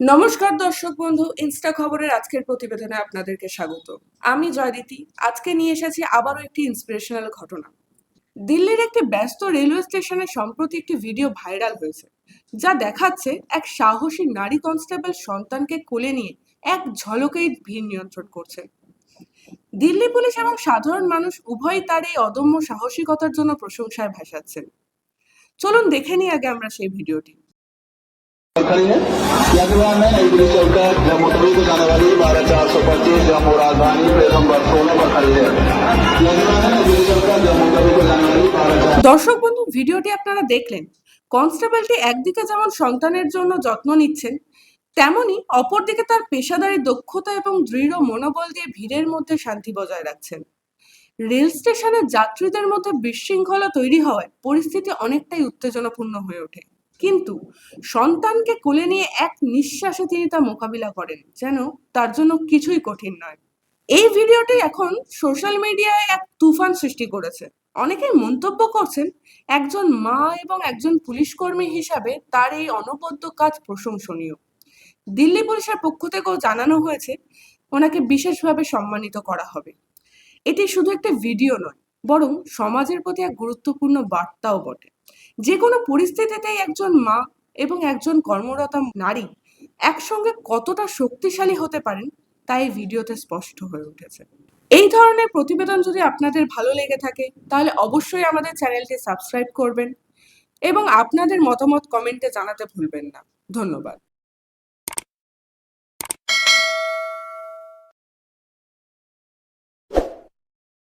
নমস্কার দর্শক বন্ধু ইনস্টা খবরের আজকের প্রতিবেদনে আপনাদেরকে স্বাগত। আমি জয়দিতি আজকে নিয়ে এসেছি আবারও একটি ইন্সপিরেশনাল ঘটনা। দিল্লির একটি ব্যস্ত রেলওয়ে স্টেশনে সম্প্রতি একটি ভিডিও ভাইরাল হয়েছে, যা দেখাচ্ছে এক সাহসী নারী কনস্টেবল সন্তানকে কোলে নিয়ে এক ঝলকেই ভিড় নিয়ন্ত্রণ করছে। দিল্লি পুলিশ এবং সাধারণ মানুষ উভয়ই তার এই অদম্য সাহসিকতার জন্য প্রশংসায় ভাসাচ্ছেন। চলুন দেখে নিই আগে আমরা সেই ভিডিওটি यजमान में नई दिल्ली चलकर जम्मू तवी को जाने वाली बारह चार सौ पच्चीस जम्मू राजधानी प्लेटफॉर्म नंबर सोलह पर खड़ी है यजमान में नई दिल्ली चलकर जम्मू तवी को जाने वाली बारह चार দর্শক বন্ধু ভিডিওটি আপনারা দেখলেন কনস্টেবলটি একদিকে যেমন সন্তানের জন্য যত্ন নিচ্ছেন তেমনি অপরদিকে তার পেশাদারি দক্ষতা এবং দৃঢ় মনোবল দিয়ে ভিড়ের মধ্যে শান্তি বজায় রাখছেন রেল স্টেশনের যাত্রীদের মধ্যে বিশৃঙ্খলা তৈরি হওয়ায় পরিস্থিতি অনেকটাই উত্তেজনাপূর্ণ হয়ে ওঠে কিন্তু সন্তানকে কোলে নিয়ে এক নিঃশ্বাসে তিনি তা মোকাবিলা করেন, যেন তার জন্য কিছুই কঠিন নয়। এই ভিডিওটি এখন সোশ্যাল মিডিয়ায় এক তুফান সৃষ্টি করেছে। অনেকেই মন্তব্য করছেন, একজন মা এবং একজন পুলিশ কর্মী হিসাবে তার এই অনবদ্য কাজ প্রশংসনীয়। দিল্লি পুলিশের পক্ষ থেকেও জানানো হয়েছে, ওনাকে বিশেষভাবে সম্মানিত করা হবে। এটি শুধু একটা ভিডিও নয়, বরং সমাজের প্রতি এক গুরুত্বপূর্ণ বার্তাও বটে। যে কোনো পরিস্থিতিতেই একজন মা এবং একজন কর্মরত নারী একসঙ্গে কতটা শক্তিশালী হতে পারেন, তা এই ভিডিওতে স্পষ্ট হয়ে উঠেছে। এই ধরনের প্রতিবেদন যদি আপনাদের ভালো লেগে থাকে, তাহলে অবশ্যই আমাদের চ্যানেলটি সাবস্ক্রাইব করবেন এবং আপনাদের মতামত কমেন্টে জানাতে ভুলবেন না। ধন্যবাদ।